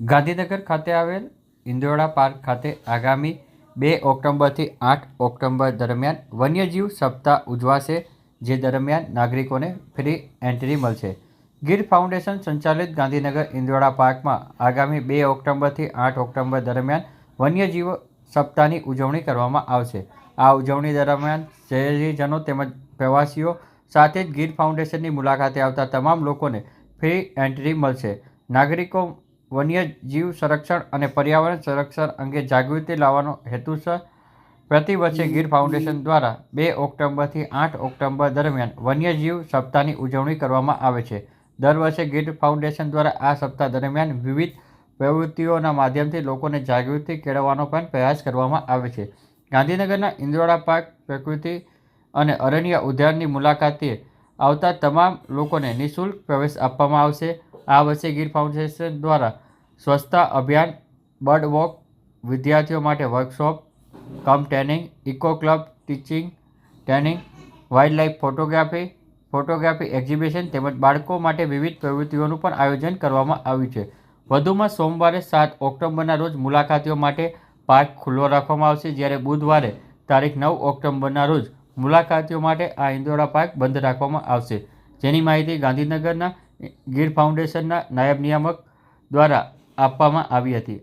ગાંધીનગર ખાતે આવેલ ઇન્દોરા પાર્ક ખાતે આગામી બે ઓક્ટોબરથી આઠ ઓક્ટોબર દરમિયાન વન્યજીવ સપ્તાહ ઉજવાશે, જે દરમિયાન નાગરિકોને ફ્રી એન્ટ્રી મળશે. ગીર ફાઉન્ડેશન સંચાલિત ગાંધીનગર ઇન્દોરા પાર્કમાં આગામી બે ઓક્ટોબરથી આઠ ઓક્ટોબર દરમિયાન વન્યજીવ સપ્તાહની ઉજવણી કરવામાં આવશે. આ ઉજવણી દરમિયાન શહેરીજનો તેમજ પ્રવાસીઓ સાથે જ ગીર ફાઉન્ડેશનની મુલાકાતે આવતા તમામ લોકોને ફ્રી એન્ટ્રી મળશે. નાગરિકો વન્યજીવ સંરક્ષણ અને પર્યાવરણ સંરક્ષણ અંગે જાગૃતિ લાવવાનો હેતુસર પ્રતિ વર્ષે ગીર ફાઉન્ડેશન દ્વારા બે ઓક્ટોબરથી આઠ ઓક્ટોબર દરમિયાન વન્યજીવ સપ્તાહની ઉજવણી કરવામાં આવે છે. દર વર્ષે ગીર ફાઉન્ડેશન દ્વારા આ સપ્તાહ દરમિયાન વિવિધ પ્રવૃત્તિઓના માધ્યમથી લોકોને જાગૃતિ કેળવવાનો પણ પ્રયાસ કરવામાં આવે છે. ગાંધીનગરના ઇન્દ્રોડા પાર્ક, પ્રકૃતિ અને અરણ્ય ઉદ્યાનની મુલાકાતે આવતા તમામ લોકોને નિઃશુલ્ક પ્રવેશ આપવામાં આવશે. આ વર્ષે ગીર ફાઉન્ડેશન દ્વારા સ્વચ્છતા અભિયાન બર્ડ વોક વિદ્યાર્થીઓ માટે workshop, cum training, eco club, teaching, training wild life photography photography exhibition તેમજ બાળકો માટે વિવિધ પ્રવૃત્તિઓનું પણ આયોજન કરવામાં આવ્યું છે. વધુમાં સોમવારે સાત ઓક્ટોબરના રોજ મુલાકાતીઓ માટે પાર્ક ખુલ્લો રાખવામાં આવશે. જ્યારે બુધવારે તારીખ નવ ઓક્ટોબરના રોજ મુલાકાતીઓ માટે આ ઇન્દોરા પાર્ક બંધ રાખવામાં આવશે. જેની માહિતી ગાંધીનગરના ગીર ફાઉન્ડેશનના નાયબ નિયામક દ્વારા આપવામાં આવી હતી.